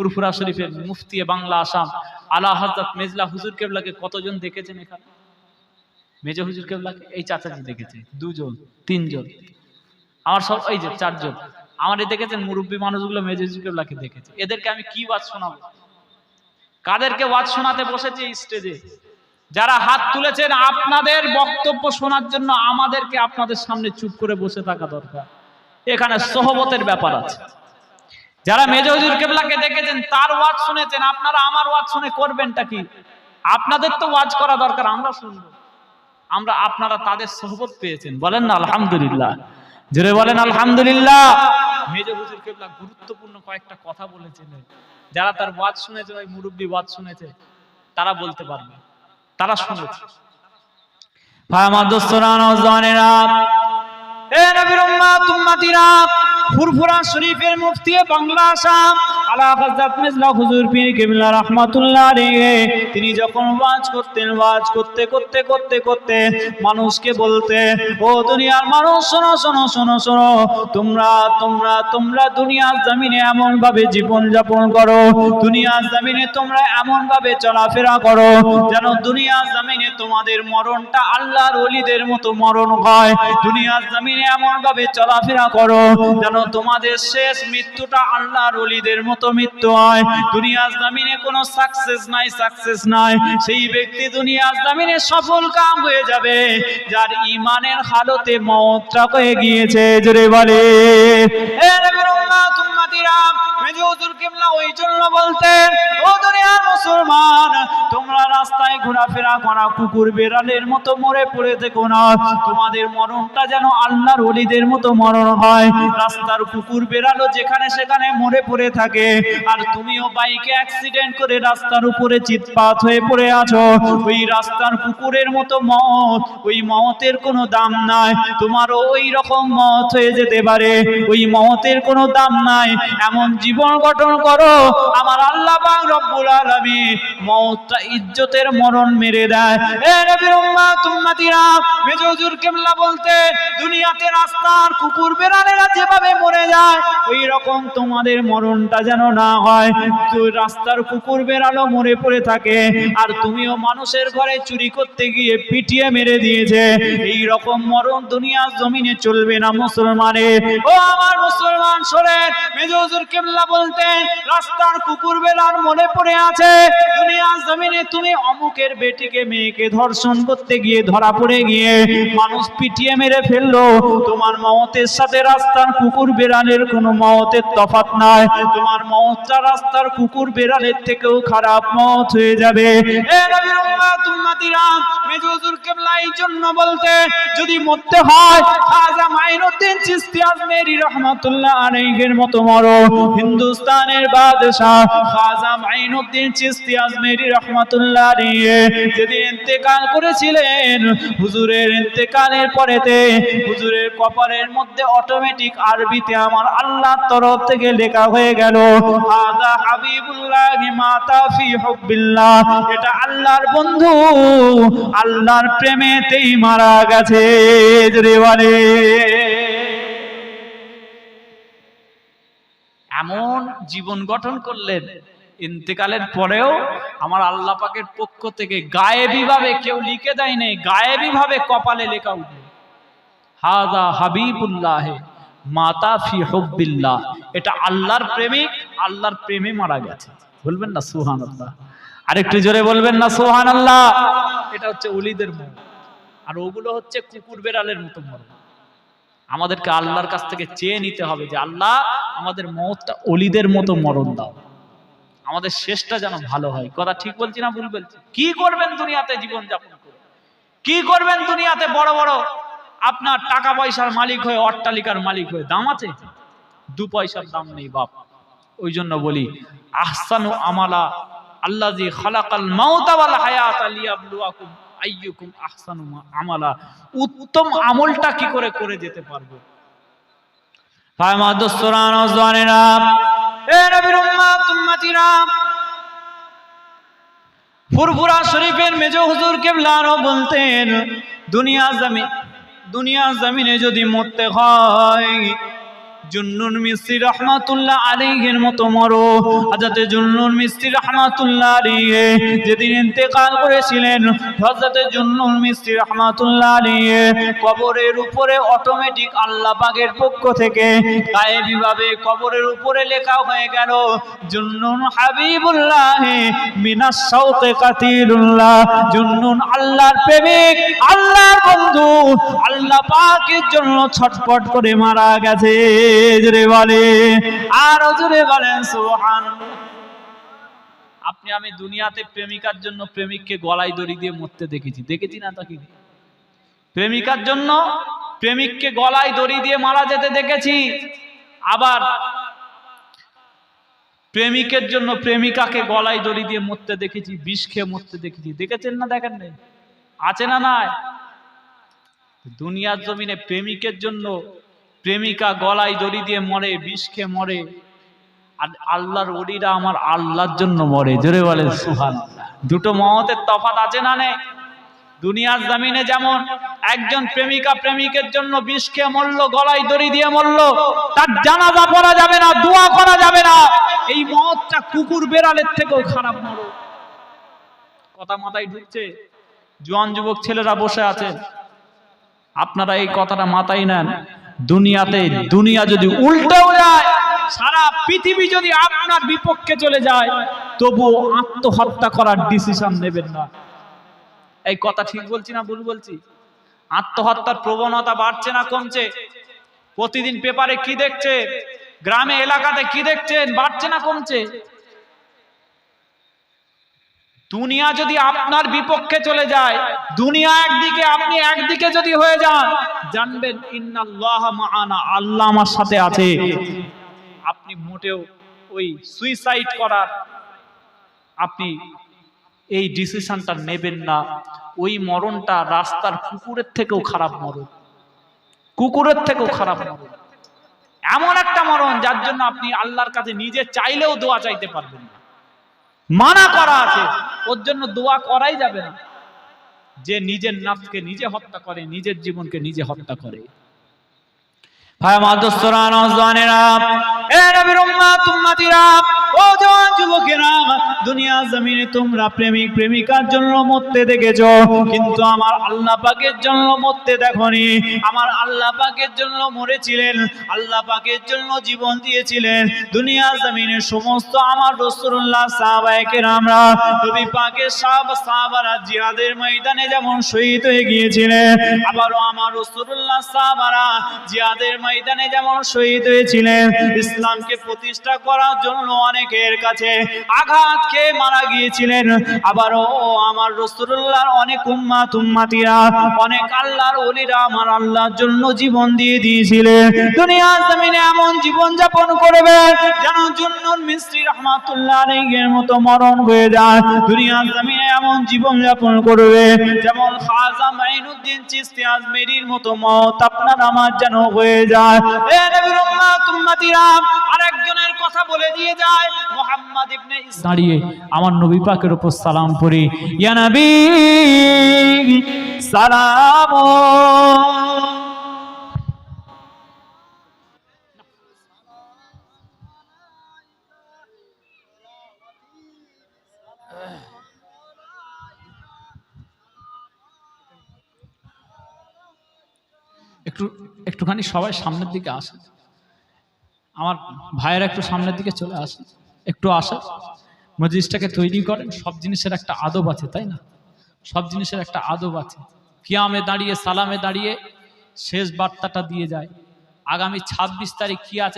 ফুরফুরা শরীফের মুফতি বাংলা আসাম। আলা হযরত মেজলা হুজুর কেবলাকে কতজন দেখেছেন এখানে? মেজো হুজুর কেবলাকে? এই চাচাজি দেখেছে। দুজন, তিনজন। আমার সব এই যে চারজন। আমারে দেখেছেন মুরব্বী মানুষগুলো মেজো হুজুর কেবলাকে দেখেছে। এদেরকে আমি কি ওয়াজ শোনাবো? কাদেরকে ওয়াজ শোনাতে বসেছে স্টেজে যারা হাত তুলেছেন, আপনাদের বক্তব্য শোনার জন্য আমাদেরকে আপনাদের সামনে চুপ করে বসে থাকা দরকার। এখানে সহবতের ব্যাপার আছে। যারা মেজো হুজুর কেবলাকে দেখেছেন, তার ওয়াজ শুনেছেন, আপনারা আমার ওয়াজ শুনে করবেনটা কি? আপনাদের তো ওয়াজ করা দরকার, আমরা শুনব। আমরা, আপনারা তাদের সহবত পেয়েছেন, বলেন না, আলহামদুলিল্লাহ। জোরে বলেন, আলহামদুলিল্লাহ। মেজো হুজুর কেবলা গুরুত্বপূর্ণ কয়েকটা কথা বলেছেন। যারা তার ওয়াজ শুনেছে, ওই মুরব্বী ওয়াজ শুনেছে, তারা বলতে পারবে। তারা শুনেছে। ভাই আমার দোস্তরা নওজওয়ানেরা এ নবীর উম্মাত, উম্মাতিরা ফুরফুরা শরীফের মুফতি বাংলা আসাম। আলা হযরত মিজলা হুজুর পীর কিবলা আলাইহি। তিনি যখন ওয়াজ করতেন, ওয়াজ করতে করতে করতে করতে মানুষকে বলতে, ও দুনিয়ার মানুষ, শোনো শোনো শোনো শোনো, তোমরা তোমরা তোমরা দুনিয়ার জমিনে এমন ভাবে জীবন যাপন করো, দুনিয়ার জমিনে তোমরা এমন ভাবে চলাফেরা করো, যেন দুনিয়ার জমিনে তোমাদের মরণটা আল্লাহর ওলিদের মতো মরণ হয়। দুনিয়ার জমিনে এমন ভাবে চলাফেরা করো, যেন তোমাদের শেষ মৃত্যুটা আল্লাহর ওলিদের মতো মৃত্যু হয়। দুনিয়ার জমিনে কোনো সাকসেস নাই সাকসেস নাই। সেই ব্যক্তি দুনিয়ার জমিনে সফল কাম হয়ে যাবে, যার ইমানের হালতে মতটা হয়ে গিয়েছে। জোরে বলে হুজুর কিবলা ওই জন্য বলতেন ও দুনিয়ার মুসলমান, তোমরা রাস্তায় ঘোরাফেরা করা কুকুর বেড়ালের মতো মরে পড়ে থেকো না। তোমাদের মরণটা যেন আল্লাহর ওলিদের মতো মরণ হয়। রাস্তার কুকুর বেড়ালো যেখানে সেখানে মরে পড়ে থাকে। আর তুমিও বাইকে অ্যাক্সিডেন্ট করে রাস্তার উপরে চিৎপাত হয়ে পড়ে আছো। ওই রাস্তার কুকুরের মতো মত, ওই মতের কোনো দাম নাই। তোমারও ওই রকম মত হয়ে যেতে পারে। ওই মতের কোনো দাম নাই। এমন জীবন গঠন করো। আমার আল্লাহ রব্বুল আলামিন মওতটা ইজ্জতের মরণ মেরে দেয়। এ নবীর উম্মাত, উম্মাতিরা, মেজো হুজুর কিবলা বলতে, দুনিয়াতে রাস্তার কুকুর বেড়ালেরা যেভাবে মরে যায় ওই রকম তোমাদের মরণটা যেন না হয়। তো রাস্তার কুকুর বেড়ালো, মরে পড়ে থাকে, আর তুমিও মানুষের ঘরে চুরি করতে গিয়ে পিটিয়ে মেরে দিয়েছে। এই রকম মরণ দুনিয়ার জমিনে চলবে না মুসলমানের। ও আমার মুসলমান শোনেন, মেজো হুজুর কেবলা বলতেন রাস্তার কুকুর বেলার মনে পড়ে আছে, দুনিয়ার জমিনে তুমি অমুকের বেটিকে, মেয়েকে ধর্ষণ করতে গিয়ে ধরা পড়ে গিয়ে মানুষ পিটিয়ে মেরে ফেলল। তোমার মমতের সাথে রাস্তার কুকুর বেড়ালের কোনো মমতের তফাৎ নাই। তোমার মমতটা রাস্তার কুকুর বেড়ালের থেকেও খারাপ মত হয়ে যাবে। এ নবীর উম্মাত, উম্মাতিরা, মেজো কেবলা এই জন্য বলতে, যদি মরতে হয়, খাজা মাইনুদ্দিন চিশতি আজমেরি রহমাতুল্লাহ আলাইহির মতো মরো। হিন্দুস্তানের বাদশাহ রহমাতুল্লাহ ইন্তেকাল করেছিলেন, হুজুরের ইন্তেকালের পরেতে হুজুরের মধ্যে অটোমেটিক আরবিতে আমার আল্লাহর তরফ থেকে লেখা হয়ে গেল হাবিবুল্লাহ এটা আল্লাহর বন্ধু, আল্লাহর প্রেমেতেই মারা গেছে জোরে এমন জীবন গঠন করলেন, ইন্তেকালের পরেও আমার আল্লাহ পাকের পক্ষ থেকে গায়েবী ভাবে কেউ লিখে দেয় নাই গায়েবী ভাবে কপালে লেখা উঠবে হাদা হাবিবুল্লাহ মাতা ফি হব্বিল্লাহ। এটা আল্লাহর প্রেমিক, আল্লাহর প্রেমে মারা গেছে। বলবেন না সুহান আল্লাহ আরেকটু জোরে বলবেন না সোহান আল্লাহ এটা হচ্ছে উলিদের মন আর ওগুলো হচ্ছে কুকুর বেড়ালের মতো মরণ আমাদেরকে আল্লাহর কাছ থেকে চেয়ে নিতে হবে যে আল্লাহ, আমাদের মতটা অলিদের মতো মরণ দাও। আমাদের শেষটা যেন ভালো হয়। কথা ঠিক বলছি না ভুল বলছি? কি করবেন দুনিয়াতে জীবন যাপন করে? কি করবেন দুনিয়াতে বড় বড় আপনার টাকা পয়সার মালিক হয়ে, অট্টালিকার মালিক হয়ে? দাম আছে? দু পয়সার দাম নেই বাপ। ওই জন্য বলি, আহসানু আমালা আল্লাজি খালাকাল মাউতা ওয়াল হায়াতা লিয়াবলুয়াকুম। আইয়ুকুম আহসানু আমালা। উত্তম আমলটা কি করে করে যেতে পারব? এ নবীর উম্মাত, উম্মাতিরা। ফুরফুরা শরীফের মেজো হুজুর বলতেন, দুনিয়া জমি, দুনিয়া জমিনে যদি মরতে হয় জুন্নুন মিস্ত্রি রহমাতুল্লাহ আলাইহির মতো মরো। হযরতে জুন্নুন মিস্ত্রি রহমাতুল্লাহ যেদিন ইন্তেকাল করেছিলেন, হযরতে জুন্নুন মিস্ত্রি রহমাতুল্লাহ কবরের উপরে অটোমেটিক আল্লাহ পাকের পক্ষ থেকে কবরের উপরে লেখা হয়ে গেল, জুন্নুন হাবিবুল্লাহ মিনাস শাওকে কাতিরুল্লাহ জুন্নুন আল্লাহর প্রেমিক, আল্লাহর বন্ধু, আল্লাহ পাকের জন্য ছটফট করে মারা গেছে। জোরে বলে। আর জোরে বলেন সুবহান আপনি, আমি দুনিয়াতে প্রেমিকার জন্য প্রেমিককে গলায় দড়ি দিয়ে মরতে দেখেছি। দেখেছি না তাকে প্রেমিকার জন্য প্রেমিককে গলায় দড়ি দিয়ে মারা যেতে দেখেছি। আবার প্রেমিকের জন্য প্রেমিকাকে গলায় দড়ি দিয়ে মরতে দেখেছি, বিষ খেয়ে মরতে দেখেছি। দেখেছেন না, দেখেন নাই? আছে না নাই? দুনিয়ার জমিনে প্রেমিকের জন্য প্রেমিকা গলায় দড়ি দিয়ে মরে, বিষ খেয়ে মরে। আর আল্লাহর ওলিরা আমার আল্লাহর জন্য মরে। জোরে বলে সুহান দুটো মহতের তফাত আছে না নেই? দুনিয়ার জামিনে যেমন একজন প্রেমিকা প্রেমিকের জন্য বিষ খেয়ে মরলো, গলায় দড়ি দিয়ে মরলো, তার জানাজা পড়া যাবে না, দোয়া করা যাবে না। এই মহৎটা কুকুর বেড়ালের থেকেও খারাপ মরো কথা মাথায় ঢুকছে? জোয়ান যুবক ছেলেরা বসে আছেন আপনারা এই কথাটা মাথায় নেন। দুনিয়াতে দুনিয়া যদি উল্টেও যায়, সারা পৃথিবী যদি আপনার বিপক্ষে চলে যায়, তবুও আত্মহত্যা করার ডিসিশন নেবেন না। এই কথা ঠিক বলছি না ভুল বলছি? আত্মহত্যার প্রবণতা বাড়ছে না কমছে? প্রতিদিন পেপারে কি দেখছে? গ্রামে, এলাকাতে কি দেখছেন? বাড়ছে না কমছে? দুনিয়া যদি আপনার বিপক্ষে চলে যায়, দুনিয়া একদিকে, আপনি একদিকে যদি হয়ে যান জানবেন, ইন্নাল্লাহ মাআনা, আল্লাহ আমার সাথে আছে। আপনি মোটেও ওই সুইসাইড করার আপনি এই ডিসিশনটা নেবেন না। ওই মরণটা রাস্তার কুকুরের থেকেও খারাপ মরণ। কুকুরের থেকেও খারাপ মরণ। এমন একটা মরণ যার জন্য আপনি আল্লাহর কাছে নিজে চাইলেও দোয়া চাইতে পারবেন না। মানা করা আছে, ওর জন্য দোয়া করাই যাবে না। যে নিজের নাফকে নিজে হত্যা করে, নিজের জীবনকে নিজে হত্যা করে। ভাই মাদসরা নজওয়ানেরা এ নবীর উম্মাত, উম্মাতিরা ও জওয়ান যুবকেরা, দুনিয়া জমিনে তোমরা প্রেমিক প্রেমিকার জন্য মরতে কিন্তু আমার আল্লাহ পাকের জন্য মরতে দেখনি। আমার আল্লাহ পাকের জন্য মরেছিলেন, আল্লাহ পাকের জন্য জীবন দিয়েছিলেন। দুনিয়া জমিনে সমস্ত আমার কেরামরা, নবী পাকের ময়দানে যেমন শহীদ হয়ে গিয়েছিলেন, আবারও আমার রাসূলুল্লাহ সাহাবারা জিহাদের ময়দানে যেমন শহীদ হয়েছিলেন। ইসলামকে প্রতিষ্ঠা করার জন্য অনেকের কাছে আঘাত খেয়ে মারা গিয়েছিলেন। আবারও আমার রসুল্লাহর অনেক উম্মাত, উম্মাতিরা, অনেক আল্লাহর ওলিরা আমার আল্লাহর জন্য জীবন দিয়ে দিয়েছিলেন। দুনিয়ার জমিনে এমন জীবন যাপন করবে যেন জুন্নুন মিস্ত্রি রহমাতুল্লাহ আলাইহির মতো মরণ হয়ে যায়। দুনিয়ার জমিনে এমন জীবন যাপন করবে যেমন খাজা মাইনুদ্দিন চিশতি আজমেরির মতো মত আপনার আমার যেন হয়ে যায়। কথা বলে দিয়ে যায়। মোহাম্মদ ইবনে দাঁড়িয়ে আমার নবী পাকের উপর সালাম পড়ি। ইয়া নবী, সালাম। একটু, একটুখানি সবাই সামনের দিকে আসে আমার ভাইয়েরা একটু সামনের দিকে চলে আসে, একটু আসে। মজলিসটাকে তৈরি করেন, সব জিনিসের একটা আদব আছে, তাই না? সব জিনিসের একটা আদব আছে। কিয়ামে দাঁড়িয়ে, সালামে দাঁড়িয়ে শেষ বার্তাটা দিয়ে যায়। আগামী ২৬ তারিখ কি আছে